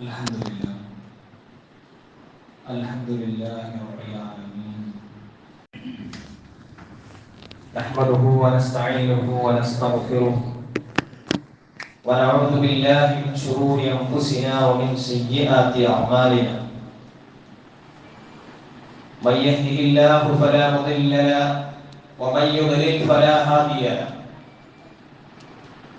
الحمد لله. الحمد لله رب العالمين. نحمده ونستعينه ونستغفره. ونعوذ بالله من شرور أنفسنا ومن سيئات أعمالنا. من يهده الله فلا مضل له ومن يضلل فلا هادي له.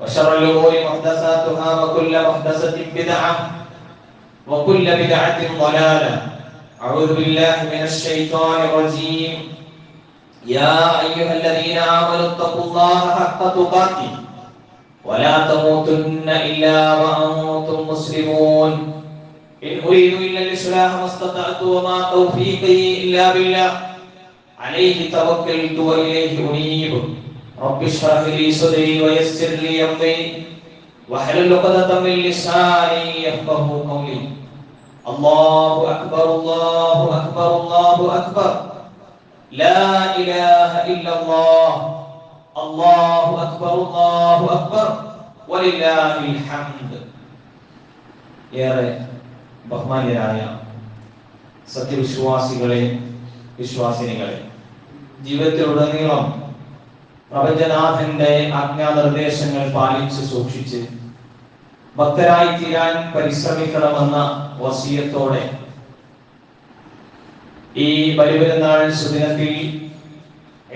وشر الأمور محدثاتها وكل محدثة بدعة وكل بدعة ضلالة. أعوذ بالله من الشيطان الرجيم. يا أيها الذين آمنوا اتقوا الله حق تقاته ولا تموتن إلا وأنتم مسلمون. إن أريد إلا الإصلاح ما استطعت وما توفيقي إلا بالله. عليه توكلت وإليه أنيب. رب اشرح لي صدري ويسر لي امري واحلل عقدة من لساني يفقه قولي الله اكبر الله اكبر الله اكبر لا اله الا الله الله اكبر الله اكبر ولله الحمد ഏറെ ബഹുമാന്യരായ സത്യവിശ്വാസികളെ വിശ്വാസിനികളെ ജീവിതത്തിലുടനീളം പ്രപഞ്ചനാഥന്റെ ആജ്ഞാനിർദ്ദേശങ്ങൾ പാലിച്ച് സൂക്ഷിച്ച് ഭക്തരായി തീരാൻ പരിശ്രമിക്കണമെന്ന വസീയത്തോടെ ഈ ബലിപെരുന്നാൾ സുദിനത്തിൽ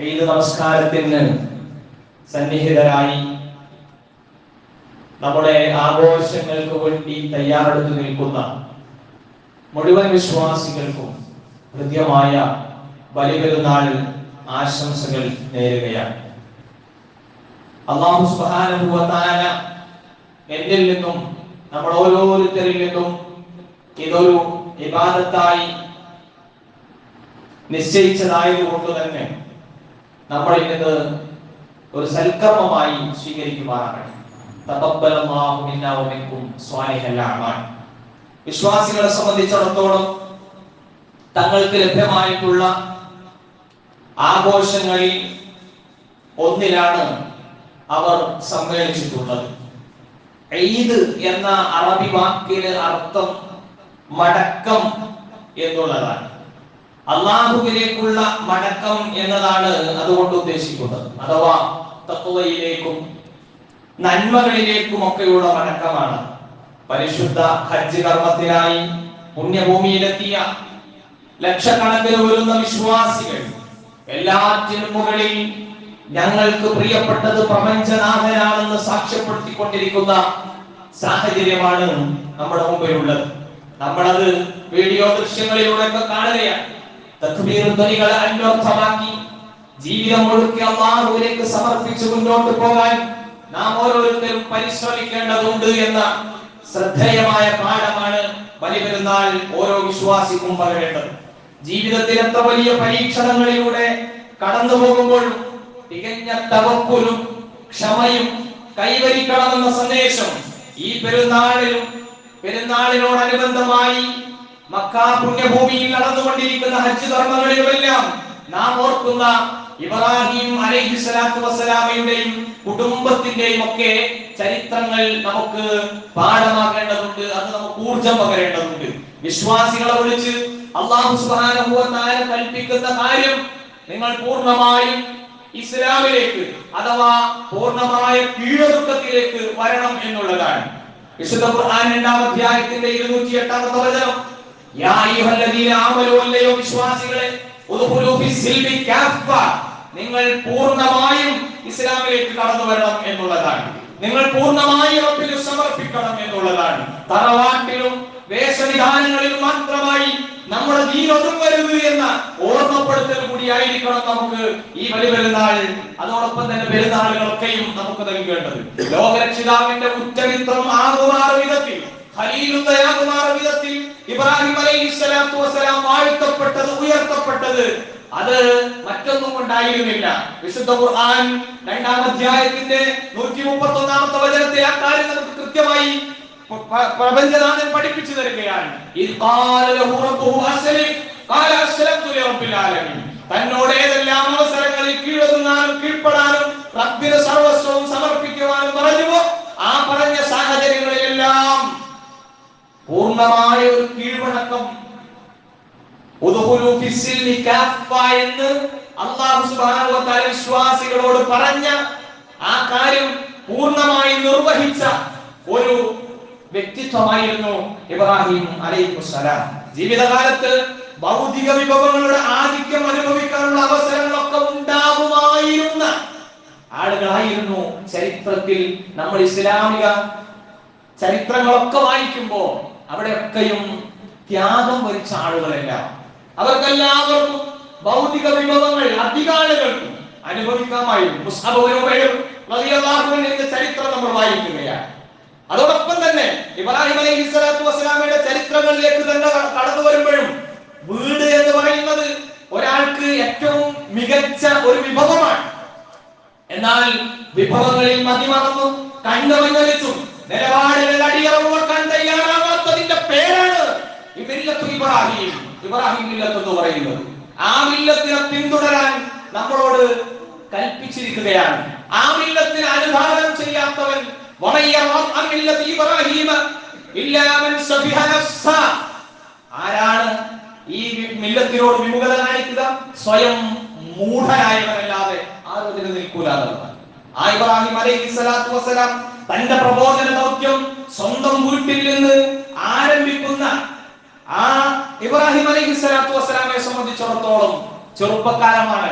ഈദ് നമസ്കാരത്തിന് സന്നിഹിതരായി നമ്മുടെ ആഘോഷങ്ങൾക്ക് വേണ്ടി തയ്യാറെടുത്തു നിൽക്കുന്ന മുഴുവൻ വിശ്വാസികൾക്കും ഹൃദ്യമായ ബലിപെരുന്നാൾ ആശംസകൾ നേരുകയാണ്. അള്ളാഹു സുഹാനുഭവത്താന എന്നിൽ നിന്നും നമ്മൾ ഓരോരുത്തരിൽ നിന്നും ഇതൊരു വിവാദത്തായി നിശ്ചയിച്ചതായതുകൊണ്ട് തന്നെ നമ്മൾ ഇന്നത് ഒരു സൽക്കർമ്മമായി സ്വീകരിക്കുമാറാകണം വിശ്വാസികളെ സംബന്ധിച്ചിടത്തോളം തങ്ങൾക്ക് ലഭ്യമായിട്ടുള്ള ആഘോഷങ്ങളിൽ ഒന്നിലാണ് അവർ സമ്മേളിച്ചിട്ടുള്ളത്. ഈദ് എന്ന അറബി വാക്കിന് അർത്ഥം മടക്കം എന്നുള്ളതാണ്. അള്ളാഹുവിലേക്കുള്ള മടക്കം എന്നതാണ് അതുകൊണ്ട് ഉദ്ദേശിക്കുന്നത്. അഥവാ തത്വയിലേക്കും നന്മകളിലേക്കും ഒക്കെയുള്ള മടക്കമാണ്. പരിശുദ്ധ ഹജ്ജ് കർമ്മത്തിനായി പുണ്യഭൂമിയിലെത്തിയ ലക്ഷക്കണക്കിന് വരുന്ന വിശ്വാസികൾ എല്ലാറ്റിനും മുകളിൽ ഞങ്ങൾക്ക് പ്രിയപ്പെട്ടത് പ്രപഞ്ചനാഥനാണെന്ന് സാക്ഷ്യപ്പെടുത്തിക്കൊണ്ടിരിക്കുന്ന സാഹചര്യമാണ് നമ്മുടെ മുമ്പിലുള്ളത്. നമ്മളത് വീഡിയോ ദൃശ്യങ്ങളിലൂടെ ഒക്കെ കാണുകയാണ്. തക്ബീർ ധ്വനികളെ അന്വർത്ഥമാക്കി ജീവിതം മുഴുക്കി അള്ളാഹുവിലേക്ക് സമർപ്പിച്ച് മുന്നോട്ട് പോകാൻ നാം ഓരോരുത്തരും പരിശ്രമിക്കേണ്ടതുണ്ട് എന്ന ശ്രദ്ധേയമായ പാഠമാണ് ബലിപെരുന്നാൾ ഓരോ വിശ്വാസിക്കും പറയേണ്ടത്. ജീവിതത്തിൽ എത്ര വലിയ പരീക്ഷണങ്ങളിലൂടെ കടന്നു പോകുമ്പോഴും തികഞ്ഞ തവക്കുലും ക്ഷമയും കൈവരിക്കണമെന്ന സന്ദേശം ഈ പെരുന്നാളിലും പെരുന്നാളിനോടനുബന്ധമായി മക്കാ പുണ്യഭൂമിയിൽ നടന്നുകൊണ്ടിരിക്കുന്ന ഹജ്ജ് കർമ്മങ്ങളിലുമെല്ലാം നാം ഓർക്കുന്ന ഇബ്രാഹിം അലൈഹി സ്വലാത്തു വസ്സലാമയുടെയും കുടുംബത്തിന്റെയും ഒക്കെ ചരിത്രങ്ങൾ നമുക്ക് പാഠമാക്കേണ്ടതുണ്ട് അത് നമുക്ക് ഊർജം പകരേണ്ടതുണ്ട്. വിശ്വാസികളെ വിളിച്ച് അള്ളാഹു തആല കൽപ്പിക്കുന്ന കാര്യം നിങ്ങൾ പൂർണമായും ഇസ്ലാമിലേക്ക് അഥവാ പൂർണമായ കീഴൊതുക്കത്തിലേക്ക് വരണം എന്നുള്ളതാണ്. വിശുദ്ധ ഖുർആൻ അധ്യായത്തിന്റെ ഇരുന്നൂറ്റി എട്ടാമത്തെ വചനം വിശ്വാസികളെ നിങ്ങൾ പൂർണമായും ഇസ്ലാമിലേക്ക് കടന്നു വരണം എന്നുള്ളതാണ്. നിങ്ങൾ പൂർണമായും റബ്ബിന് സമർപ്പിക്കണം എന്നുള്ളതാണ്. തറവാട്ടിലും വേഷവിധാനങ്ങളിലും മാത്രമായി നമ്മുടെ ദീനൊന്നും വരൂ എന്ന ഓർമ്മപ്പെടുത്തൽ കൂടിയായിരിക്കണം നമുക്ക് ഈ വലിയ പെരുന്നാൾ അതോടൊപ്പം തന്നെ പെരുന്നാളുകളൊക്കെയും നമുക്ക് നൽകേണ്ടത്. ലോകരക്ഷിതാവിന്റെ ഉറ്റമിത്രം ആകുമാറ വിധത്തിൽ ഖലീലുള്ളയാകുമാറ വിധത്തിൽ ഇബ്രാഹിം അലൈഹി സ്വലാത്തു വസ്സലാം വാഴ്ത്തപ്പെട്ടത് ഉയർത്തപ്പെട്ടത്. അത് മറ്റൊന്നും കൊണ്ടായിരുന്നില്ല വിശുദ്ധ ഖുർആൻ രണ്ടാം അധ്യായത്തിന്റെ നൂറ്റി മുപ്പത്തി ഒന്നാമത്തെ വചനത്തെ ആ കാര്യം നമുക്ക് കൃത്യമായി പ്രപഞ്ചനാഥൻ പഠിപ്പിച്ചു തരികയാണ്. തന്നോട് ഏതെല്ലാം അവസരങ്ങളിൽ കീഴടങ്ങാനും കീഴ്പ്പെടാനും റബ്ബിന് സർവസ്വവും സമർപ്പിക്കുവാനും പറഞ്ഞുവോ ആ പറഞ്ഞ സാഹചര്യങ്ങളിലെല്ലാം പൂർണമായ ഒരു കീഴ്വണക്കം എന്ന് സുബ്ഹാനഹു വ തആല വിശ്വാസികളോട് പറഞ്ഞ ആ കാര്യം പൂർണമായി നിർവഹിച്ച ഒരു വ്യക്തിത്വമായിരുന്നു ഇബ്രാഹിം അലൈഹിസ്സലാം ജീവിതകാലത്ത് ഭൗതിക വിഭവങ്ങളുടെ ആധിക്യം അനുഭവിക്കാനുള്ള അവസരങ്ങളൊക്കെ ഉണ്ടാകുമായിരുന്ന ആളുകളായിരുന്നു ചരിത്രത്തിൽ നമ്മൾ ഇസ്ലാമിക ചരിത്രങ്ങളൊക്കെ വായിക്കുമ്പോൾ അവിടെയൊക്കെയും ത്യാഗം വരിച്ച ആളുകളെല്ലാം. അവർക്കെല്ലാവർക്കും ഭൗതിക വിഭവങ്ങൾ അധികാരങ്ങൾക്കും അനുഭവിക്കാമായിരുന്നു. ചരിത്രം നമ്മൾ വായിക്കുകയാണ്. അതോടൊപ്പം തന്നെ ഇബ്രാഹിം അലൈഹി സ്വലാത്തു വസ്സലാമയുടെ ചരിത്രങ്ങളിലേക്ക് തന്നെ കടന്നു വരുമ്പോഴും വീട് എന്ന് പറയുന്നത് ഒരാൾക്ക് ഏറ്റവും മികച്ച ഒരു വിഭവമാണ്. എന്നാൽ വിഭവങ്ങളിൽ മതിമറന്നു കണ്ണുമഞ്ഞലിച്ചും നിലപാടുകൾ അടിയറവ് വെക്കാൻ തയ്യാറാവാത്തതിന്റെ പേരാണ് ഇബ്രാഹിം. ഇബ്രാഹിം മില്ലത്ത് എന്ന് പറയുന്നത്. ആ മില്ലത്തിനെ പിന്തുടരാൻ നമ്മളോട് കൽപ്പിച്ചിരിക്കുകയാണ്. ആ മില്ലത്തിന് അനുധാനം ചെയ്യാത്തവൻ ആരാണ് ഈ മില്ലത്തിനോട് വിമുഖത കാണിക്കുക? സ്വയം മൂഢനായവനല്ലാതെ ആരോഗ്യത്തിന് നിൽക്കൂലാതെ ആ ഇബ്രാഹിം അലൈഹി സ്വലാത്തു വസ്സലാം തന്റെ പ്രബോധന ദൗത്യം സ്വന്തം വീട്ടിൽ നിന്ന് ആരംഭിക്കുന്ന ആ ഇബ്രാഹിം അലൈഹി സ്വലാത്തു വസ്സലാമെ സംബന്ധിച്ചിടത്തോളം ചെറുപ്പക്കാരനാണ്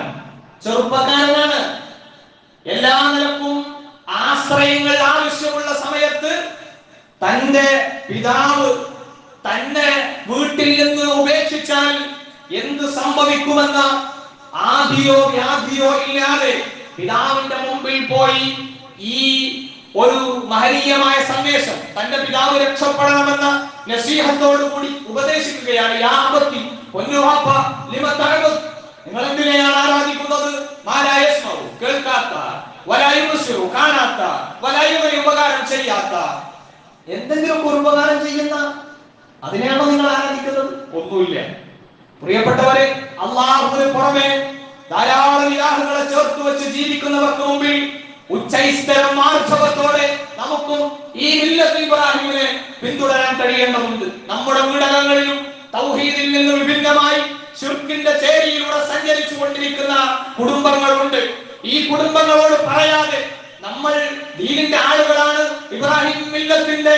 ചെറുപ്പക്കാരനാണ്. എല്ലാ നിലക്കും ആശ്രയങ്ങൾ ആവശ്യമുള്ള സമയത്ത് തന്റെ പിതാവ് തന്നെ വീട്ടിൽ നിന്ന് ഉപേക്ഷിച്ചാൽ എന്ത് സംഭവിക്കുമെന്ന ആദിയോ വ്യാധിയോ ഇല്ലാതെ പിതാവിന്റെ മുമ്പിൽ പോയി ഈ ഒരു മഹനീയമായ സന്ദേശം തന്റെ പിതാവ് രക്ഷപ്പെടണമെന്ന നസീഹത്തോടു കൂടി ഉപദേശിക്കുകയാണ്. യാപത്തി നിങ്ങൾ എന്തിനെയാണ് ആരാധിക്കുന്നത്? കേൾക്കാത്ത വലായുമസ്യവും കാണാത്ത വലായുമനി ഉപകാരം ചെയ്യാത്ത. എന്തെങ്കിലും ഒരു ഉപകാരം ചെയ്യുന്ന അതിനെയാണോ നിങ്ങൾ ആരാധിക്കുന്നത്? ഒന്നുമില്ല. പ്രിയപ്പെട്ടവരെ അള്ളാഹുവിന് പുറമെ ധാരാളം വിവാഹങ്ങളെ ചേർത്ത് വെച്ച് ജീവിക്കുന്നവർക്ക് മുമ്പിൽ ഉച്ചൈസ്തരം ആർഭവത്തോടെ നമുക്കും ഈ മില്ലത്ത് ഇബ്രാഹിമിനെ പിന്തുടരാൻ കഴിയേണ്ടതുണ്ട്. നമ്മുടെ വീടകങ്ങളിലും തൗഹീദിൽ നിന്ന് വിഭിന്നമായി ഷിർക്കിന്റെ ചേരിയിലൂടെ സഞ്ചരിച്ചു കൊണ്ടിരിക്കുന്ന കുടുംബങ്ങളുണ്ട്. ഈ കുടുംബങ്ങളോട് പറയാതെ നമ്മൾ ദീനിന്റെ ആളുകളാണ് ഇബ്രാഹിം മില്ലത്തിന്റെ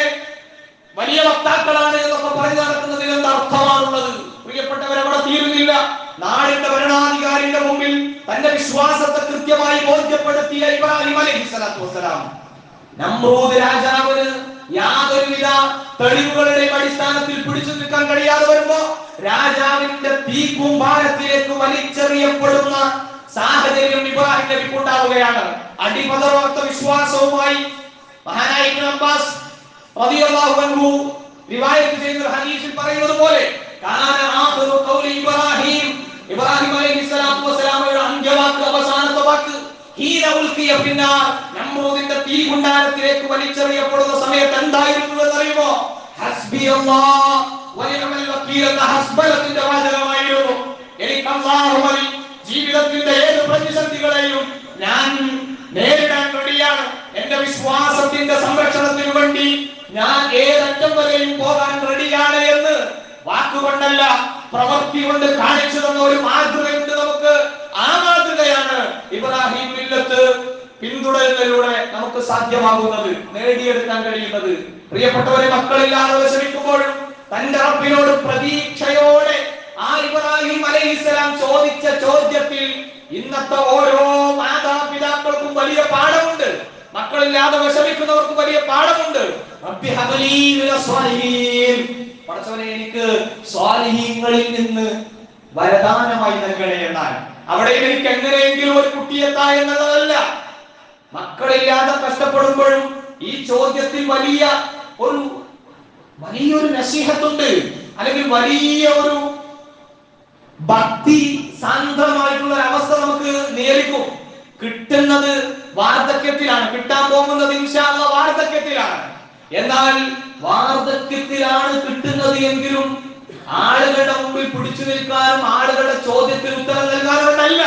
വലിയ വക്താക്കളാണ് എന്നൊക്കെ പറഞ്ഞു നടക്കുന്നതിൽ എന്ത് അർത്ഥമാണുള്ളത്? പ്രിയപ്പെട്ടവരവിടെ തീരുന്നില്ല. നാടിന്റെ ഭരണാധികാരിയുടെ മുമ്പിൽ തന്റെ വിശ്വാസത്തെ കൃത്യമായി ബോധ്യപ്പെടുത്തിയ ഇബ്രാഹിം അലൈഹി സ്വലാത്തു വസ്സലാം. രാജാവിന് യാതൊരുവിധ തെളിവുകളുടെയും അടിസ്ഥാനത്തിൽ പിടിച്ചു നിൽക്കാൻ കഴിയാതെ വരുമ്പോ രാജാവിന്റെ തീക്കൂമ്പാരത്തിലേക്ക് വലിച്ചെറിയപ്പെടുന്ന സാഹചര്യം ഇബ്രാഹിം നബിക്ക് ഉണ്ടാവുകയാണ് അടിപതറാത്ത വിശ്വാസവുമായി മഹാനായ ഇബ്നു അബ്ബാസ് റളിയല്ലാഹു അൻഹു റിവായത്ത് ചെയ്യുന്ന ഹദീസിൽ പറയുന്നത് പോലെ കാന ആഖിറു ഖൗലി ഇബ്രാഹിം. ഇബ്രാഹിം അലൈഹി സ്വലാത്തു വസ്സലാമയുടെ അന്ത്യവാക്ക് അവസാനത്തെ വാക്ക് ഹീന ഉൽഖിയ ഫിന്നാർ. നമ്രൂദിന്റെ തീ കുണ്ടാരത്തിലേക്ക് വലിച്ചെറിയപ്പെടുന്ന സമയത്ത് എന്തായിരുന്നു എന്നറിയുമോ? ഹസ്ബി അല്ലാഹ് വനിഅമൽ വക്കീൽ എന്ന ഹസ്ബലത്തിന്റെ വാചകമായിരുന്നു. എനിക്ക് അല്ലാഹു മതി. ജീവിതത്തിന്റെ ഏത് പ്രതിസന്ധികളെയും ഞാൻ നേരിടാൻ റെഡിയാണ് എന്റെ വിശ്വാസത്തിന്റെ സംരക്ഷണത്തിനു വേണ്ടി ഞാൻ ഏതറ്റം വരെയും പോകാൻ റെഡിയാണ് എന്ന് വാക്കുകൊണ്ടല്ല പ്രവൃത്തി കൊണ്ട് കാണിച്ചു തന്ന ഒരു മാതൃകയുണ്ട് നമുക്ക്. ആ മാതൃകയാണ് ഇബ്രാഹിം മില്ലത്ത് പിന്തുടരുന്നതിലൂടെ നമുക്ക് സാധ്യമാകുന്നത് നേടിയെടുക്കാൻ കഴിയുന്നത്. പ്രിയപ്പെട്ടവരെ മക്കളില്ലാതെ ശ്രമിക്കുമ്പോഴും തന്റെ റബ്ബിനോട് പ്രതീക്ഷയോടെ ആ ഇബ്രാഹിം അലൈഹിസ്സലാം ചോദിച്ച ചോദ്യത്തിൽ ഇന്നത്തെ ഓരോ മാതാപിതാക്കൾക്കും വലിയ പാഠമുണ്ട്. മക്കളില്ലാതെ വിഷമിക്കുന്നവർക്ക് വലിയ പാഠമുണ്ട്. പടച്ചവനെ എനിക്ക് സ്വാലിഹീങ്ങളിൽ നിന്ന് വരദാനമായി നൽകണേ എന്നാൽ അവിടെ എനിക്ക് എങ്ങനെയെങ്കിലും ഒരു കുട്ടിയെത്താ എന്നുള്ളതല്ല. മക്കളില്ലാതെ കഷ്ടപ്പെടുമ്പോഴും ഈ ചോദ്യത്തിൽ വലിയ ഒരു വലിയൊരു നസീഹത്തുണ്ട്. അല്ലെങ്കിൽ വലിയ ഒരു ഭക്തി സാന്ദ്രമായിട്ടുള്ള ഒരു അവസ്ഥ നമുക്ക് നേരിക്കും കിട്ടുന്നത് വാർദ്ധക്യത്തിലാണ്. കിട്ടാൻ പോകുന്നത് ഇൻഷാള്ള വാർദ്ധക്യത്തിലാണ്. എന്നാൽ വാർദ്ധക്യത്തിലാണ് കിട്ടുന്നത് എങ്കിലും ആളുകളുടെ മുമ്പിൽ പിടിച്ചു നിൽക്കാനും ആളുകളുടെ ചോദ്യത്തിന് ഉത്തരം നൽകാനുമല്ല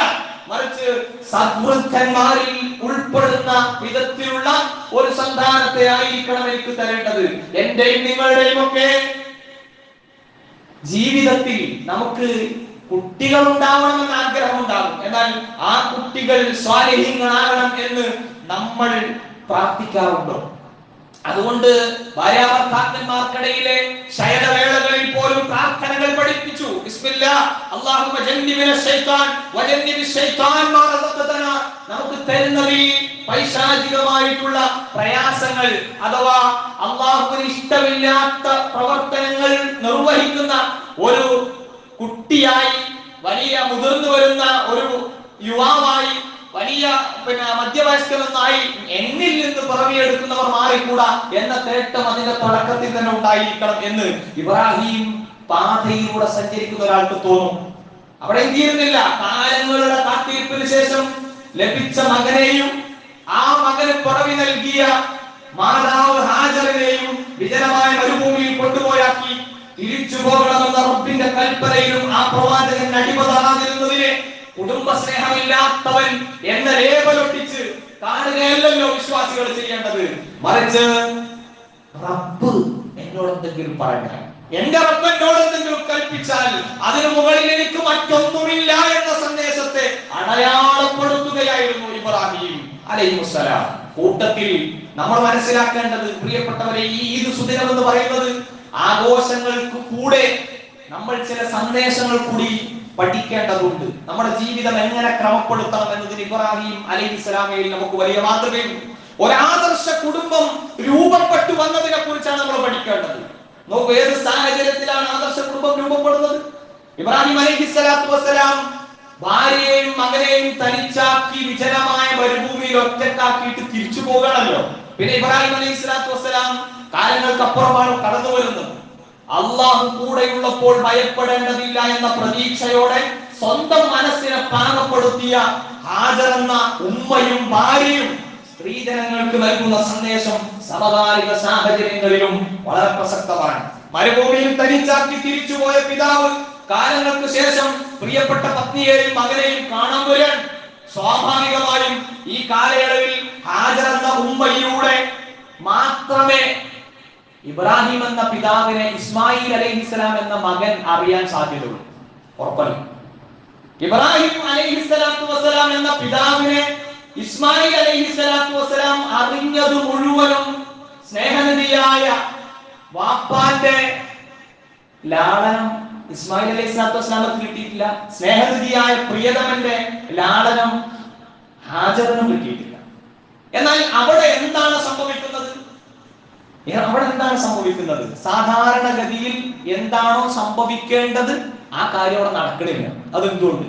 മറിച്ച് സദ്വൃദ്ധന്മാരിൽ ഉൾപ്പെടുന്ന വിധത്തിലുള്ള ഒരു സന്താനത്തെ ആയിരിക്കണം എനിക്ക് തരേണ്ടത്. എന്റെയും നിങ്ങളുടെയും ഒക്കെ ജീവിതത്തിൽ നമുക്ക് കുട്ടികൾ ഉണ്ടാവണമെന്ന് ആഗ്രഹം ഉണ്ടാകും എന്നാൽ ആ കുട്ടികൾ സ്വാലഹീങ്ങളാകണം എന്ന് നമ്മൾ പ്രാർത്ഥിക്കാറുണ്ടോ? അതുകൊണ്ട് ഭാര്യാഭർത്താക്കന്മാർക്കിടയിലെ ശയനവേളകളിൽ പോലും പ്രാർത്ഥനകൾ പഠിപ്പിച്ചു. നമുക്ക് അല്ലാഹുമ്മ ഈ പൈശാചികമായിട്ടുള്ള പ്രയാസങ്ങൾ അഥവാ അള്ളാഹുവിന് ഇഷ്ടമില്ലാത്ത പ്രവർത്തനങ്ങൾ നിർവഹിക്കുന്ന ഒരു വലിയ മുതിർന്നു വരുന്ന ഒരു യുവാവായി വലിയ പിന്നെ മധ്യവയസ്കനെന്നായി എന്നിൽ നിന്ന് പിറവിയെടുക്കുന്നവർ മാറിക്കൂടാ എന്ന തേട്ടം അതിന്റെ തുടക്കത്തിൽ തന്നെ ഉണ്ടായിരിക്കണം എന്ന് ഇബ്രാഹിം പാതയിലൂടെ സഞ്ചരിക്കുന്ന ഒരാൾക്ക് തോന്നും. അവിടെ എന്തിയിരുന്നില്ല കാലങ്ങളുടെ കാത്തിരിപ്പിന് ശേഷം ലഭിച്ച മകനെയും ആ മകന് പിറവി നൽകിയ മാതാവ് ഹാജറിനെയും വിജനമായ മരുഭൂമിയിൽ കൊണ്ടുപോയാക്കി. തിരിച്ചു പോകണമെന്ന റബ്ബിന്റെ കൽപ്പനയിലും ആ പ്രവാചകൻ അടിമതാകാതിരുന്നതിനെ കുടുംബ സ്നേഹമില്ലാത്തവൻ എന്ന ലേബലൊട്ടിച്ച് കാണുകയല്ലല്ലോ വിശ്വാസികൾ ചെയ്യേണ്ടത്. മറിച്ച് റബ്ബ് എന്നോട് എന്തെങ്കിലും പറഞ്ഞാൽ എന്റെ റബ്ബ് എന്നോട് എന്തെങ്കിലും കൽപ്പിച്ചാൽ അതിനു മുകളിൽ എനിക്ക് മറ്റൊന്നുമില്ല എന്ന സന്ദേശത്തെ അടയാളപ്പെടുത്തുകയായിരുന്നു ഇബ്രാഹിം അലൈഹിസ്സലാം കൂട്ടത്തിൽ നമ്മൾ മനസ്സിലാക്കേണ്ടത് പ്രിയപ്പെട്ടവരെ ഈ ഈദ് സുദിനം എന്ന് പറയുന്നത് ആഘോഷങ്ങൾക്ക് കൂടെ നമ്മൾ ചില സന്ദേശങ്ങൾ കൂടി പഠിക്കേണ്ടതുണ്ട്. നമ്മുടെ ജീവിതം എങ്ങനെ ക്രമപ്പെടുത്തണം എന്നതിന് ഇബ്രാഹിം അലൈഹി സ്വലാമയിൽ നമുക്ക് വലിയ മാതൃകയുണ്ട്. ഒരാദർശ കുടുംബം രൂപപ്പെട്ടു വന്നതിനെ കുറിച്ചാണ് നമ്മൾ പഠിക്കേണ്ടത്. നോക്കൂ ഏത് സാഹചര്യത്തിലാണ് ആദർശ കുടുംബം രൂപപ്പെടുന്നത്? ഇബ്രാഹിം അലൈഹി സ്വലാത്തു വസ്സലാം ഭാര്യയെയും മകനെയും തനിച്ചാക്കി വിജനമായ മരുഭൂമിയിൽ ഒറ്റക്കാക്കിയിട്ട് തിരിച്ചു പോകണമല്ലോ. പിന്നെ ഇബ്രാഹിം അലൈഹി സ്വലാത്തു വസ്സലാം കാലങ്ങൾക്കപ്പുറമാണ് കടന്നു വരുന്നത് അള്ളാഹു കൂടെയുള്ളപ്പോൾ ഭയപ്പെടേണ്ടതില്ല എന്ന പ്രതീക്ഷയോടെ സ്വന്തം മനസ്സിനെ പാകപ്പെടുത്തിയ ഹാജറെന്ന ഉമ്മയും ഭാര്യയും സ്ത്രീജനങ്ങൾക്ക് നൽകുന്ന സന്ദേശം സമകാലിക സാഹചര്യങ്ങളിലും വളരെ പ്രസക്തമാണ്. മരുഭൂമിയിൽ തനിച്ചാക്കി തിരിച്ചുപോയ പിതാവ് കാലങ്ങൾക്ക് ശേഷം പ്രിയപ്പെട്ട പത്നിയെയും മകനെയും കാണാൻ വരാൻ സ്വാഭാവികമായും ഈ കാലയളവിൽ ഹാജർ എന്ന ഉമ്മയിലൂടെ മാത്രമേ ഇബ്രാഹിം എന്ന പിതാവിനെ ഇസ്മായിൽ അലൈഹിസ്സലാം എന്ന മകൻ അറിയാൻ സാധ്യതയുള്ളൂ ഉറപ്പല്ല ഇബ്രാഹിം അലൈഹിസ്സലാത്തു വസ്സലാം എന്ന പിതാവിനെ ഇസ്മായിൽ അലൈഹിസ്സലാത്തു വസ്സലാം അറിഞ്ഞത് മുഴുവനും സ്നേഹനിധിയായ വാപ്പാന്റെ ലാളനം ഇസ്മായിൽ അലൈഹി സ്വലാത്തു വസ്സലാമത്ത് കിട്ടിയിട്ടില്ല. സ്നേഹനിധിയായ പ്രിയതമന്റെ ലാളനം ഹാജറിനും കിട്ടിയിട്ടില്ല. എന്നാൽ അവിടെ എന്താണ് അവിടെ എന്താണ് സംഭവിക്കുന്നത്? സാധാരണഗതിയിൽ എന്താണോ സംഭവിക്കേണ്ടത് ആ കാര്യം അവിടെ നടക്കണില്ല. അതെന്തുകൊണ്ട്?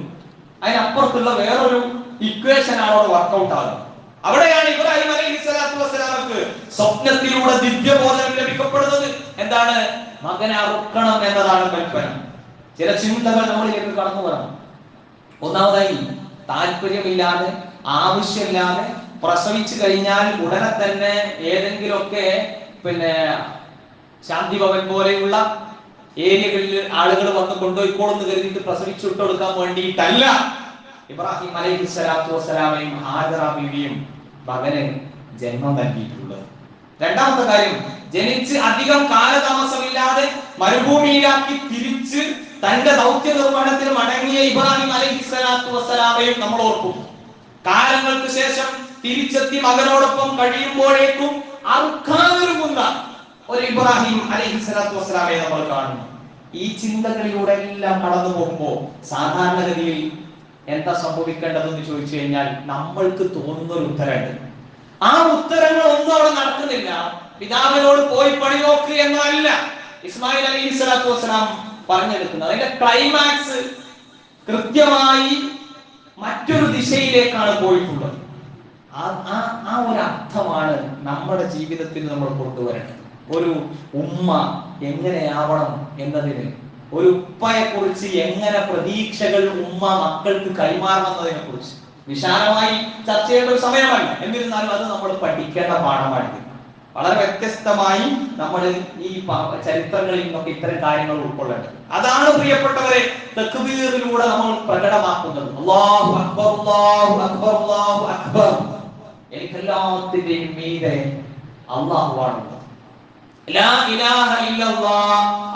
അതിനപ്പുറത്തുള്ള വേറൊരു ഇക്വേഷൻ ആണ് അവിടെ വർക്കൗട്ട് ആകുന്നത്. അവിടെയാണ് ഇബ്രാഹിം അലൈഹി സ്വലാത്തു വസ്സലാമക്ക് സ്വപ്നത്തിലൂടെ ദിവ്യബോധനം ലഭിക്കപ്പെടുന്നത്. എന്താണ്? മകനെ അറുക്കണം എന്നതാണ് കൽപ്പന. ചില ചിന്തകൾ നമ്മളിലേക്ക് കടന്നു വരണം. ഒന്നാമതായി താല്പര്യമില്ലാതെ ആവശ്യമില്ലാതെ പ്രസവിച്ചു കഴിഞ്ഞാൽ ഉടനെ തന്നെ ഏതെങ്കിലുമൊക്കെ പിന്നെ ശാന്തി ഭവൻ പോലെയുള്ള ഏരിയകളിൽ ആളുകൾ വന്ന് കൊണ്ടുപോയിക്കോളെന്ന് കരുതിയിട്ട് പ്രസവിച്ചു കൊടുക്കാൻ വേണ്ടിയിട്ടല്ല ഇബ്രാഹിം അലൈഹി സ്വലാത്തു വസ്സലാമയും ഹാജറ മകന് ജന്മം നൽകിയിട്ടുള്ളത്. രണ്ടാമത്തെ കാര്യം ജനിച്ച് അധികം കാലതാമസമില്ലാതെ മരുഭൂമിയിലാക്കി തിരിച്ച് തന്റെ ദൗത്യ നിർവഹണത്തിന് മടങ്ങിയ ഇബ്രാഹിം അലൈഹി സ്വലാത്തു വസ്സലാമയും നമ്മൾ ഓർക്കും. കാലങ്ങൾക്ക് ശേഷം തിരിച്ചെത്തി മകനോടൊപ്പം കഴിയുമ്പോഴേക്കും അറുക്കാനൊരുങ്ങുന്ന ഒരു ഇബ്രാഹിം അലൈഹി സ്വലാത്തു വസ്സലാമെ നമ്മൾ കാണുന്നു. ഈ ചിന്തകളിലൂടെ എല്ലാം കടന്നു പോകുമ്പോൾ സാധാരണഗതിയിൽ എന്താ സംഭവിക്കേണ്ടതെന്ന് ചോദിച്ചു കഴിഞ്ഞാൽ നമ്മൾക്ക് തോന്നുന്ന ഒരു ഉത്തരമുണ്ട്. ആ ഉത്തരങ്ങൾ ഒന്നും അവിടെ നടക്കുന്നില്ല. പിതാവിനോട് പോയി പണി നോക്ക് എന്നല്ല ഇസ്മായിൽ അലൈഹി സ്വലാത്തു വസ്സലാം പറഞ്ഞെടുക്കുന്നത്. അതിന്റെ ക്ലൈമാക്സ് കൃത്യമായി മറ്റൊരു ദിശയിലേക്കാണ് പോയിട്ടുള്ളത്. ആ ഒരു അർത്ഥമാണ് നമ്മുടെ ജീവിതത്തിൽ നമ്മൾ കൊണ്ടുവരേണ്ടത്. ഒരു ഉമ്മ എങ്ങനെയാവണം എന്നതിന് ഒരു ഉപ്പയെ കുറിച്ച് എങ്ങനെ പ്രതീക്ഷകൾ ഉമ്മ മക്കൾക്ക് കൈമാറണം എന്നതിനെ കുറിച്ച് വിശാലമായി ചർച്ച ചെയ്യേണ്ട ഒരു സമയമാണ് എന്നിരുന്നാലും അത് നമ്മൾ പഠിക്കേണ്ട പാഠമാണിത്. വളരെ വ്യത്യസ്തമായി നമ്മൾ ഈ ചരിത്രങ്ങളിൽ നിന്നൊക്കെ ഇത്തരം കാര്യങ്ങൾ ഉൾക്കൊള്ളേണ്ടത്. അതാണ് പ്രിയപ്പെട്ടവരെ തക്ബീറിലൂടെ നമ്മൾ പ്രകടമാക്കുന്നത്. അള്ളാഹു അക്ബർ അള്ളാഹു അക്ബർ അള്ളാഹു അക്ബർ. എനിക്കെല്ലാത്തിന്റെയും മീതെ അള്ളാഹുവാണുള്ളത്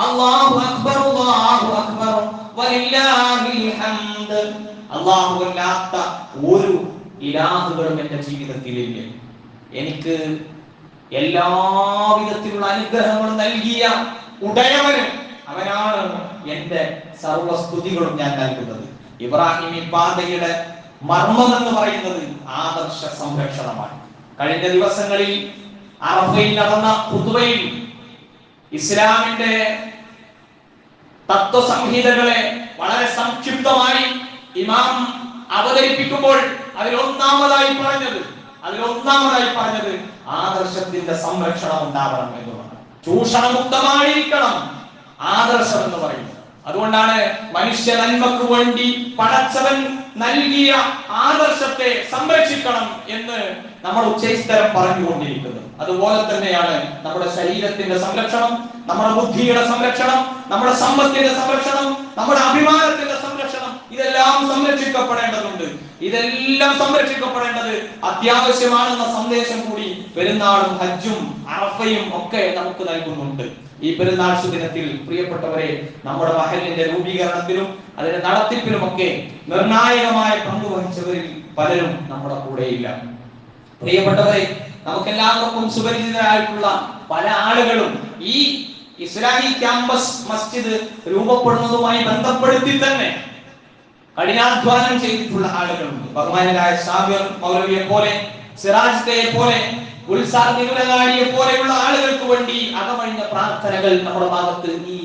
അല്ലാഹു അക്ബർ അല്ലാഹു അക്ബർ അല്ലാത്ത ഒരു ഇലാഹുകളും എന്റെ ജീവിതത്തിലില്ല. എനിക്ക് എല്ലാവിധത്തിലുള്ള അനുഗ്രഹങ്ങളും നൽകിയ ഉടയവനും അവനാണ് എന്റെ സർവസ്തുതികളും ഞാൻ നൽകുന്നത്. ഇബ്രാഹിമി പാതയുടെ മർമ്മം എന്ന് പറയുന്നത് ആദർശ സംരക്ഷണമാണ്. കഴിഞ്ഞ ദിവസങ്ങളിൽ അറഫയിൽ നടന്ന പുതുവയിൽ ഇസ്ലാമിന്റെ തത്വസംഹിതകളെ വളരെ സംക്ഷിപ്തമായി ഇമാം അവതരിപ്പിക്കുമ്പോൾ അതിലൊന്നാമതായി പറഞ്ഞത് അതിലൊന്നാമതായി പറഞ്ഞത് ആദർശത്തിന്റെ സംരക്ഷണം ഉണ്ടാവണം എന്നുള്ളതാണ്. ചൂഷണമുക്തമായിരിക്കണം ആദർശം എന്ന് പറയുന്നത്. അതുകൊണ്ടാണ് മനുഷ്യ നന്മക്ക് വേണ്ടി പടച്ചവൻ നൽകിയ ആദർശത്തെ സംരക്ഷിക്കണം എന്ന് നമ്മൾ ഉച്ചസ്ഥരം പറഞ്ഞുകൊണ്ടിരിക്കുന്നത്. അതുപോലെ തന്നെയാണ് നമ്മുടെ ശരീരത്തിന്റെ സംരക്ഷണം നമ്മുടെ ബുദ്ധിയുടെ സംരക്ഷണം നമ്മുടെ സമ്പത്തിന്റെ സംരക്ഷണം നമ്മുടെ അഭിമാനത്തിന്റെ സംരക്ഷണം. ഇതെല്ലാം സംരക്ഷിക്കപ്പെടേണ്ടതുണ്ട്. ഇതെല്ലാം സംരക്ഷിക്കപ്പെടേണ്ടത് അത്യാവശ്യമാണെന്ന സന്ദേശം കൂടി പെരുന്നാളും ഹജ്ജും അറഫയും ഒക്കെ നമുക്ക് നൽകുന്നുണ്ട്. ഈ പെരുന്നാൾ സുദിനത്തിൽ പ്രിയപ്പെട്ടവരെ നമ്മുടെ മഹലിന്റെ രൂപീകരണത്തിലും അതിന്റെ നടത്തിപ്പിലും ഒക്കെ നിർണായകമായ പങ്ക് വഹിച്ചവരിൽ പലരും നമ്മുടെ കൂടെയില്ല. പ്രിയപ്പെട്ടവരെ നമുക്കെല്ലാവർക്കും സുപരിചിതരായിട്ടുള്ള പല ആളുകളും ഈ ഇസ്ലാമി ക്യാമ്പസ് മസ്ജിദ് രൂപപ്പെടുന്നതുമായി ബന്ധപ്പെടുത്തി തന്നെ കഠിനാധ്വാനം ചെയ്തിട്ടുള്ള ആളുകളുണ്ട്. ബഹുമാനരായ സാബിർ മൗലവിയെ പോലെ സിറാജ്തയെ പോലെ ഉത്സാഹികളെ പോലെയുള്ള ആളുകൾക്ക് വേണ്ടി അകമഴിഞ്ഞ പ്രാർത്ഥനകൾ നമ്മുടെ ഭാഗത്ത് ഈ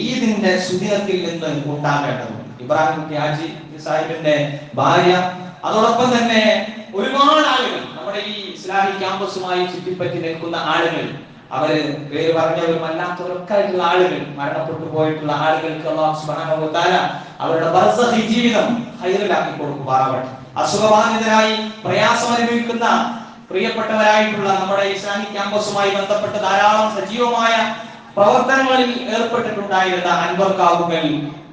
ഈദിന്റെ സുദിനത്തിൽ നിന്ന് ഉണ്ടാകേണ്ടതുണ്ട്. ഇബ്രാഹിം ഹാജി സാഹിബിന്റെ ഭാര്യ അതോടൊപ്പം തന്നെ ഒരുപാട് ആളുകൾ നമ്മുടെ ഈ ഇസ്ലാമിക് ക്യാമ്പസുമായി ചുറ്റിപ്പറ്റി നിൽക്കുന്ന ആളുകൾ അവർ പേര് പറഞ്ഞവരും അല്ലാത്തവരൊക്കെ ആയിട്ടുള്ള ആളുകൾ മരണപ്പെട്ടു പോയിട്ടുള്ള ആളുകൾക്ക് അള്ളാഹു സുബ്ഹാനഹു വ തആല അവരുടെ ബർസഖി ജീവിതം ഹൈറിലാക്കി കൊടുക്കുമാറാവട്ടെ. അസുഖബാധിതരായി പ്രയാസം അനുഭവിക്കുന്ന പ്രിയപ്പെട്ടവരായിട്ടുള്ള നമ്മുടെ ഇസ്ലാമിക് ക്യാമ്പസുമായി ബന്ധപ്പെട്ട് ധാരാളം സജീവമായ പ്രവർത്തനങ്ങളിൽ ഏർപ്പെട്ടിട്ടുണ്ടായിരുന്ന Anwar കാവുകൾ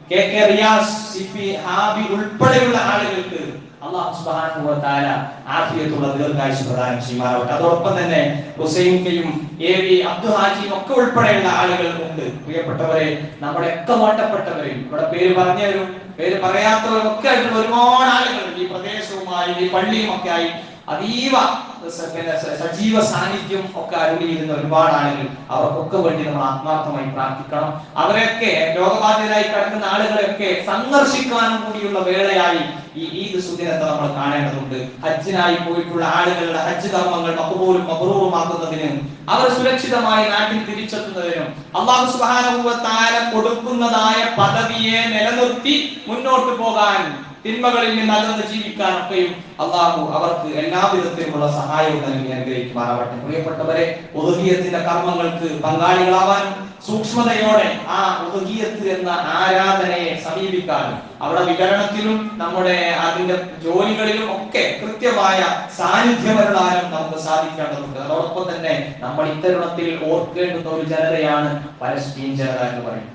K K Riyas C P ഹാബി ഉൾപ്പെടെയുള്ള ആളുകൾക്ക് അള്ളാഹു സുബ്ഹാനഹു വ തആല ആഫിയത്തുള്ള ദീർഘായുസ് പ്രദാനം ചെയ്യുമാറാവട്ടെ. അതോടൊപ്പം തന്നെ ഹുസൈൻകയും എ വി അബ്ദു ഒക്കെ ഉൾപ്പെടെയുള്ള ആളുകൾ പ്രിയപ്പെട്ടവരെ നമ്മുടെ ഒക്കെ വേണ്ടപ്പെട്ടവരും ഇവിടെ പേര് പറഞ്ഞവരും പേര് പറയാത്തവരും ഒക്കെ ആയിട്ടുള്ള ഒരുപാട് ആളുകൾ ഈ പ്രദേശവുമായി ഈ പള്ളിയും ഒക്കെ ആയി അതീവ പിന്നെ സജീവ സാന്നിധ്യം ഒക്കെ അരുളിയിരുന്ന ഒരുപാട് ആളുകൾ അവർക്കൊക്കെ വേണ്ടി നമ്മൾ ആത്മാർത്ഥമായി പ്രാർത്ഥിക്കണം. അവരെയൊക്കെ രോഗബാധിതരായി കിടക്കുന്ന ആളുകളെയൊക്കെ സന്ദർശിക്കാനും കൂടിയുള്ള വേളയായി ഈ ഈദ് സുദിനത്തെ നമ്മൾ കാണേണ്ടതുണ്ട്. ഹജ്ജിനായി പോയിട്ടുള്ള ആളുകളുടെ ഹജ്ജ് കർമ്മങ്ങൾ മക്കബൂലും മബ്രൂറുമാക്കുന്നതിനും അവർ സുരക്ഷിതമായി നാട്ടിൽ തിരിച്ചെത്തുന്നതിനും അള്ളാഹു തആല കൊടുക്കുന്നതായ പദവിയെ നിലനിർത്തി മുന്നോട്ട് പോകാൻ തിന്മകളിൽ നിന്ന് അകന്ന് ജീവിക്കാനൊക്കെയും അള്ളാഹു അവർക്ക് എല്ലാ വിധത്തിലുമുള്ള സഹായവും നൽകി അനുഗ്രഹിക്കുമാറാവട്ടെ. പ്രിയപ്പെട്ടവരെ ഒതുകിയത്തിന്റെ കർമ്മങ്ങൾക്ക് പങ്കാളികളാവാനും സൂക്ഷ്മതയോടെ ആ ഒതുകിയത്ത് എന്ന ആരാധനയെ സമീപിക്കാനും അവിടെ വിതരണത്തിലും നമ്മുടെ അതിന്റെ ജോലികളിലും ഒക്കെ കൃത്യമായ സാന്നിധ്യമരുളാനും നമുക്ക് സാധിക്കേണ്ടതുണ്ട്. അതോടൊപ്പം തന്നെ നമ്മൾ ഇത്തരുണത്തിൽ ഓർക്കേണ്ടുന്ന ഒരു ജനതയാണ് പലസ്തീൻ ജനത എന്ന് പറയുന്നത്.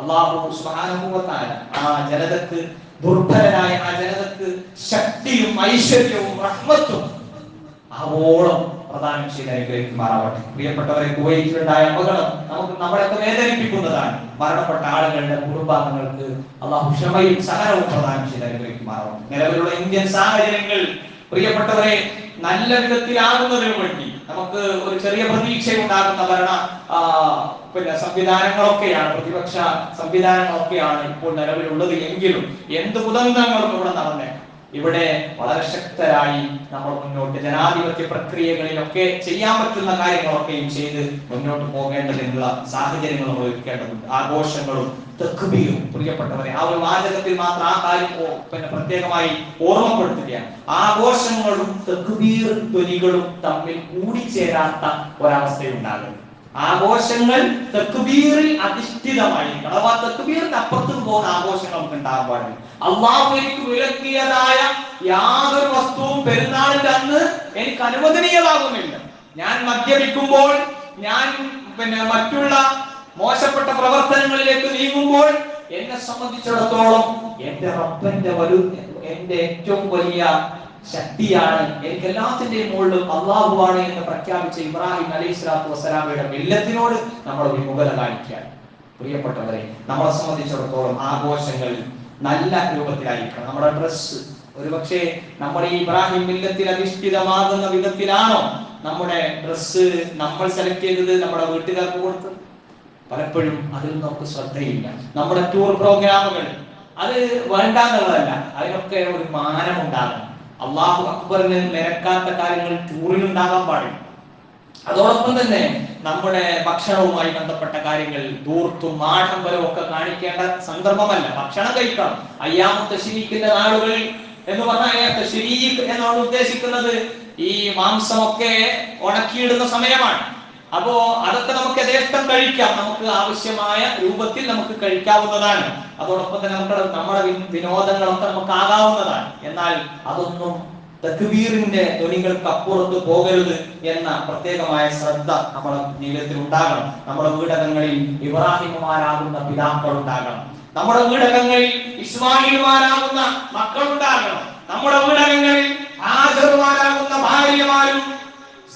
അള്ളാഹു തആല ആ ജനതക്ക് ദുർബലരായ ആ ജനതക്ക് ശക്തിയും ഐശ്വര്യവും റഹ്മത്തും ആവോളം പ്രദാനം ചെയ്ത് അനുഗ്രഹിക്കുമാറാവട്ടെ. പ്രിയപ്പെട്ടവരെ കുവൈറ്റിലുണ്ടായ അപകടം നമുക്ക് നമ്മളെയൊക്കെ വേദനിപ്പിക്കുന്നതാണ്. മരണപ്പെട്ട ആളുകളുടെ കുടുംബാംഗങ്ങൾക്ക് അള്ളാഹു ക്ഷമയും സഹനവും പ്രദാനം ചെയ്ത് അനുഗ്രഹിക്കുമാറാവട്ടെ. നിലവിലുള്ള ഇന്ത്യൻ സാഹചര്യങ്ങൾ പ്രിയപ്പെട്ടവരെ നല്ല വിധത്തിലാകുന്നതിനു വേണ്ടി നമുക്ക് ഒരു ചെറിയ പ്രതീക്ഷ ഉണ്ടാകുന്ന ഭരണ പിന്നെ സംവിധാനങ്ങളൊക്കെയാണ് പ്രതിപക്ഷ സംവിധാനങ്ങളൊക്കെയാണ് ഇപ്പോൾ നിലവിലുള്ളത് എങ്കിലും എന്ത് കുതന്ത്രങ്ങളും ഇവിടെ നടന്നേ? ഇവിടെ വളരെ ശക്തരായി നമ്മൾ മുന്നോട്ട് ജനാധിപത്യ പ്രക്രിയകളിലൊക്കെ ചെയ്യാൻ പറ്റുന്ന കാര്യങ്ങളൊക്കെയും ചെയ്ത് മുന്നോട്ട് പോകേണ്ടതിനുള്ള സാഹചര്യങ്ങളും ഒരുക്കേണ്ടതുണ്ട്. ആഘോഷങ്ങളും തെക്കുബിയും പ്രിയപ്പെട്ടവരെ. ആ ഒരു വാചകത്തിൽ മാത്രം ആ കാര്യം പിന്നെ പ്രത്യേകമായി ഓർമ്മപ്പെടുത്തുകയാണ്. ആഘോഷങ്ങളും തെക്കുബീർ ധ്വനികളും തമ്മിൽ കൂടിച്ചേരാത്ത ഒരവസ്ഥയുണ്ടാകുന്നു. ആഘോഷങ്ങൾ തെക്കുബീറിൽ അധിഷ്ഠിതമായിരിക്കണം. അഥവാ തെക്കുബീറിന് അപ്പുറത്തും പോകുന്ന ആഘോഷങ്ങൾ നമുക്ക് ഉണ്ടാകാൻ പാടില്ല. അള്ളാഹു എനിക്ക് വിലക്കിയതായ യാതൊരു വസ്തുവും പെരുന്നാളിന്റെ അന്ന് എനിക്ക് അനുവദനീയമാകുന്നില്ല ഞാൻ മദ്യപിക്കുമ്പോൾ ഞാൻ പിന്നെ മറ്റുള്ള മോശപ്പെട്ട പ്രവർത്തനങ്ങളിലേക്ക് നീങ്ങുമ്പോൾ എന്നെ സംബന്ധിച്ചിടത്തോളം എന്റെ റബ്ബന്റെ വലു എന്റെ ഏറ്റവും വലിയ ശക്തിയാണ്. എനിക്ക് എല്ലാത്തിന്റെയും മുകളിലും അള്ളാഹുവാണ് എന്ന് പ്രഖ്യാപിച്ച ഇബ്രാഹിം അലൈഹി സ്വലാത്തു വസ്സലാമയുടെ മില്ലത്തിനോട് നമ്മൾ വിമുഖത കാണിക്കുകയാണ് പ്രിയപ്പെട്ടവരെ നമ്മളെ സംബന്ധിച്ചിടത്തോളം ആഘോഷങ്ങൾ നല്ല രൂപത്തിലായിരിക്കണം. നമ്മുടെ ഡ്രസ്സ് ഒരുപക്ഷെ നമ്മൾ ഈ ഇബ്രാഹിം മില്ലത്തിൽ അധിഷ്ഠിതമാകുന്ന വിധത്തിലാണോ നമ്മുടെ ഡ്രസ്സ് നമ്മൾ സെലക്ട് ചെയ്തത് നമ്മുടെ വീട്ടുകാർക്ക് കൊടുത്തത്? പലപ്പോഴും അതിൽ നമുക്ക് ശ്രദ്ധയില്ല. നമ്മുടെ ടൂർ പ്രോഗ്രാമുകൾ അത് വേണ്ട എന്നുള്ളതല്ല അതിനൊക്കെ ഒരു മാനം ഉണ്ടാകണം അള്ളാഹു അക്ബറിന് നിരക്കാത്ത കാര്യങ്ങൾ ടൂറിൽ ഉണ്ടാകാൻ പാടില്ല. അതോടൊപ്പം തന്നെ നമ്മുടെ ഭക്ഷണവുമായി ബന്ധപ്പെട്ട കാര്യങ്ങൾ ദൂർത്തും ആഡംബരവും ഒക്കെ കാണിക്കേണ്ട സന്ദർഭമല്ല. ഭക്ഷണം കഴിക്കണം അയ്യാമത്തെ ശീലിക്കുന്ന നാളുകളിൽ എന്ന് പറഞ്ഞാൽ ശരീക്ക് എന്നാണ് ഉദ്ദേശിക്കുന്നത്. ഈ മാംസമൊക്കെ ഉണക്കിയിടുന്ന സമയമാണ്. അപ്പോ അതൊക്കെ നമുക്ക് യഥേഷ്ടം കഴിക്കാം. നമുക്ക് ആവശ്യമായ രൂപത്തിൽ നമുക്ക് കഴിക്കാവുന്നതാണ്. അതോടൊപ്പം തന്നെ നമുക്ക് നമ്മുടെ വിനോദങ്ങളൊക്കെ നമുക്ക് ആകാവുന്നതാണ്. എന്നാൽ അതൊന്നും തക്ബീറിന്റെ ധ്വനികൾക്ക് അപ്പുറത്ത് പോകരുത് എന്ന പ്രത്യേകമായ ശ്രദ്ധ നമ്മുടെ ജീവിതത്തിൽ ഉണ്ടാകണം. നമ്മുടെ വീടകങ്ങളിൽ ഇബ്രാഹിമുമാരാകുന്ന പിതാക്കൾ ഉണ്ടാകണം നമ്മുടെ വീടകങ്ങളിൽ ഇസ്മായിലുമാരാകുന്ന മക്കൾ ഉണ്ടാകണം നമ്മുടെ വീടകങ്ങളിൽ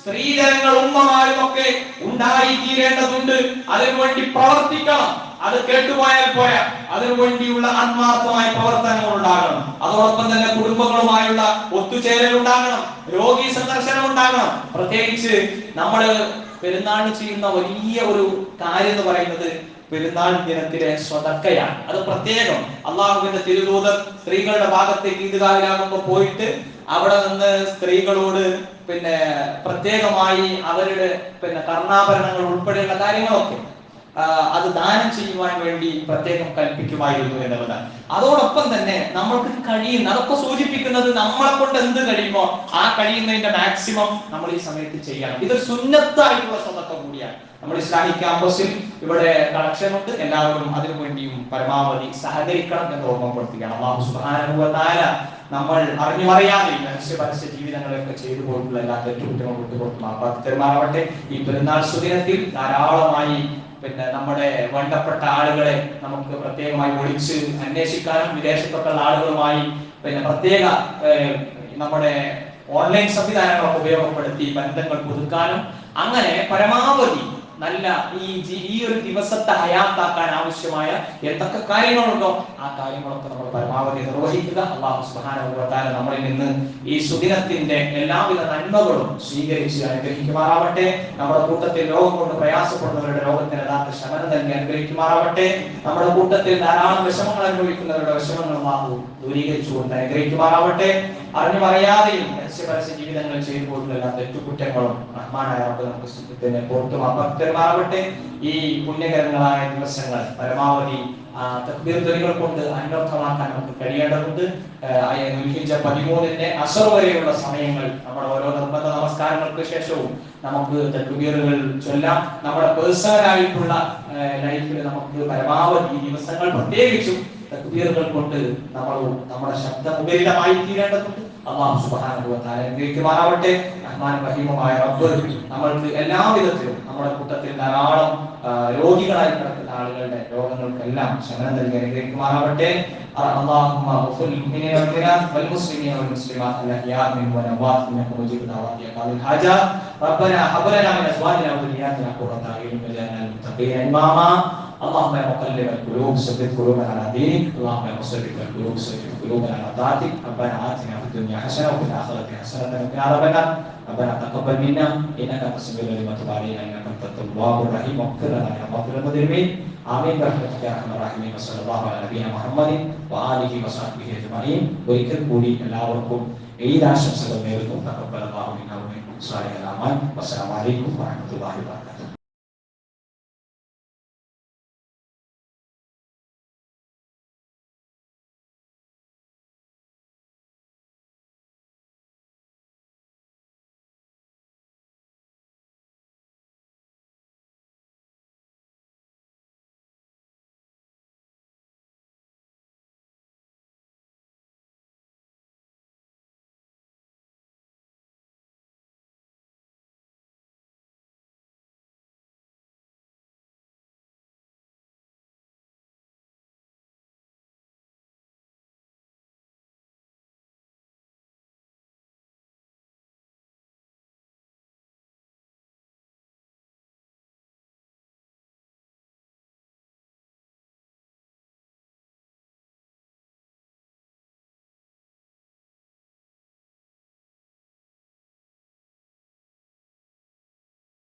സ്ത്രീജനങ്ങൾ ഉമ്മമാരും ഒക്കെ ഉണ്ടായിത്തീരേണ്ടതുണ്ട്. അതിനുവേണ്ടി പ്രവർത്തിക്കണം. അത് കേട്ടുപോയാൽ പോരാ. അതിനുവേണ്ടിയുള്ള ആത്മാർത്ഥമായ പ്രവർത്തനങ്ങൾ ഉണ്ടാകണം. അതോടൊപ്പം തന്നെ കുടുംബങ്ങളുമായുള്ള ഒത്തുചേരൽ ഉണ്ടാകണം. രോഗി സന്ദർശനം ഉണ്ടാകണം. പ്രത്യേകിച്ച് നമ്മൾ പെരുന്നാൾ ചെയ്യുന്ന വലിയ ഒരു കാര്യം എന്ന് പറയുന്നത് പെരുന്നാൾ ദിനത്തിലെ സ്വതക്കയാണ്. അത് പ്രത്യേകം. അള്ളാഹുവിന്റെ തിരുദൂതർ സ്ത്രീകളുടെ ഭാഗത്തേക്ക് ഈദ്ഗാഹിലാകുമ്പോൾ പോയിട്ട് അവിടെ നിന്ന് സ്ത്രീകളോട് പിന്നെ പ്രത്യേകമായി അവരുടെ പിന്നെ കർണാഭരണങ്ങൾ ഉൾപ്പെടെയുള്ള കാര്യങ്ങളൊക്കെ അത് ദാനം ചെയ്യുവാൻ വേണ്ടി പ്രത്യേകം കൽപ്പിക്കുമായിരുന്നു എന്നുള്ളതാണ്. അതോടൊപ്പം തന്നെ നമ്മൾക്ക് കഴിയുന്ന അതൊക്കെ സൂചിപ്പിക്കുന്നത് നമ്മളെ കൊണ്ട് എന്ത് കഴിയുമോ ആ കഴിയുന്നതിന്റെ മാക്സിമം നമ്മൾ ഈ സമയത്ത് ചെയ്യണം. ഇതൊരു സുന്നത്തായിട്ടുള്ള സ്വതക്ക കൂടിയാണ്. നമ്മൾ ഇസ്ലാമിക് ക്യാമ്പസിൽ ഇവിടെ കളക്ഷൻ ഉണ്ട് എല്ലാവരും അതിനു വേണ്ടിയും പരമാവധി സഹകരിക്കണം എന്ന് ഓർമ്മപ്പെടുത്തുകയാണ്. അള്ളാഹു തആല നമ്മൾ അറിഞ്ഞു അറിയാതെ മനുഷ്യ പരസ്യ ജീവിതങ്ങളൊക്കെ ചെയ്തു പോയിട്ടുള്ള എല്ലാ തെറ്റുകുറ്റങ്ങളും വിട്ടുകൊടുത്ത് മാപ്പാത്തി തരുമാറാവട്ടെ. ഈ പെരുന്നാൾ സുദിനത്തിൽ ധാരാളമായി പിന്നെ നമ്മുടെ വേണ്ടപ്പെട്ട ആളുകളെ നമുക്ക് പ്രത്യേകമായി ഒളിച്ച് അന്വേഷിക്കാനും വിദേശത്തുള്ള ആളുകളുമായി പിന്നെ പ്രത്യേക നമ്മുടെ ഓൺലൈൻ സംവിധാനങ്ങളൊക്കെ ഉപയോഗപ്പെടുത്തി ബന്ധങ്ങൾ പുതുക്കാനും അങ്ങനെ പരമാവധി നല്ല ഈ ഈ ഒരു ദിവസത്തെ ഹയാത്താക്കാൻ ആവശ്യമായ എന്തൊക്കെ കാര്യങ്ങളുണ്ടോ ആ കാര്യങ്ങളൊക്കെ നമ്മൾ പരമാവധി നിർവഹിക്കുക. അള്ളാഹു തആല നമ്മളിൽ നിന്ന് ഈ സുദിനത്തിന്റെ എല്ലാവിധ നന്മകളും സ്വീകരിച്ച് അനുഗ്രഹിക്കുമാറാവട്ടെ. നമ്മുടെ കൂട്ടത്തിൽ രോഗം കൊണ്ട് പ്രയാസപ്പെടുന്നവരുടെ രോഗത്തിന് യഥാർത്ഥ ശമനം നൽകി അനുഗ്രഹിക്കുമാറാവട്ടെ. നമ്മുടെ കൂട്ടത്തിൽ ധാരാളം വിഷമങ്ങൾ അനുഭവിക്കുന്നവരുടെ വിഷമങ്ങൾ അള്ളാഹു ദൂരീകരിച്ചുകൊണ്ട് അനുഗ്രഹിക്കുമാറാവട്ടെ. അറിഞ്ഞു പറയാതെയും പരസ്യ ജീവിതങ്ങൾ എല്ലാ തെറ്റുകുറ്റങ്ങളും റഹ്മാനായ റബ്ബ് നമുക്ക് സുഖത്തിന് പുറത്തും. അഭക്തരുമാറാവട്ടെ ഈ പുണ്യകരങ്ങളായ ദിവസങ്ങൾ പരമാവധി ആ, തക്ബീർ ധ്വനികൾ കൊണ്ട് അന്വർത്ഥമാക്കാൻ നമുക്ക് കഴിയേണ്ടതുണ്ട്. ദുൽഹിജ്ജ പതിമൂന്നിന്റെ അസർ വരെയുള്ള സമയങ്ങൾ നമ്മുടെ ഓരോ നിർബന്ധ നമസ്കാരങ്ങൾക്ക് ശേഷവും നമുക്ക് തക്ബീറുകൾ ചൊല്ലാം. നമ്മുടെ പേഴ്സണൽ ആയിട്ടുള്ള ലൈഫിൽ നമുക്ക് പരമാവധി ദിവസങ്ങൾ പ്രത്യേകിച്ചും തക്ബീറുകൾ കൊണ്ട് നമ്മൾ നമ്മുടെ ശബ്ദം ഉപരിതമായി തീരേണ്ടതുണ്ട് അള്ളാഹു സുബ്ഹാനഹു വ തആല അനുഗ്രഹിക്കുമാറാവട്ടെ റഹ്മാൻ റഹീമുമായ റബ്ബ് നമ്മൾക്ക് എല്ലാ വിധത്തിലും നമ്മുടെ കൂട്ടത്തിൽ ധാരാളം ആ, രോഗികളായി കിടക്കുന്ന ആളുകളുടെ രോഗങ്ങൾക്കെല്ലാം ശമനം നൽകി അനുഗ്രഹിക്കുമാറാവട്ടെ اللهم اغفر للمؤمنين والمؤمنات والمسلمين والمسلمات الاحياء منهم والاموات انك مجيب دعوات يا قاضي الحاجات ربنا هب لنا من ازواجنا وذرياتنا قرة اعين واجعلنا للمتقين اماما اللهم يا مقلب القلوب ثبت قلوبنا على دينك. اللهم يا مصرف القلوب ثبت قلوبنا على طاعتك. ربنا آتنا في الدنيا حسنة وفي الآخرة حسنة وقنا عذاب ربنا تقبل منا. إنك أنت السميع العليم. وتب علينا. إنك أنت التواب الرحيم. واغفر لنا يا غافر المذنبين، آمين. برحمتك يا أرحم الراحمين. وصلى الله على نبينا محمد وآله وصحبه أجمعين. ويكرم قولي எல்லாருக்கும் عيد عشر سلام. عليكم تقبل الله منا ومنكم صالح الأعمال. والسلام عليكم ورحمة الله وبركاته.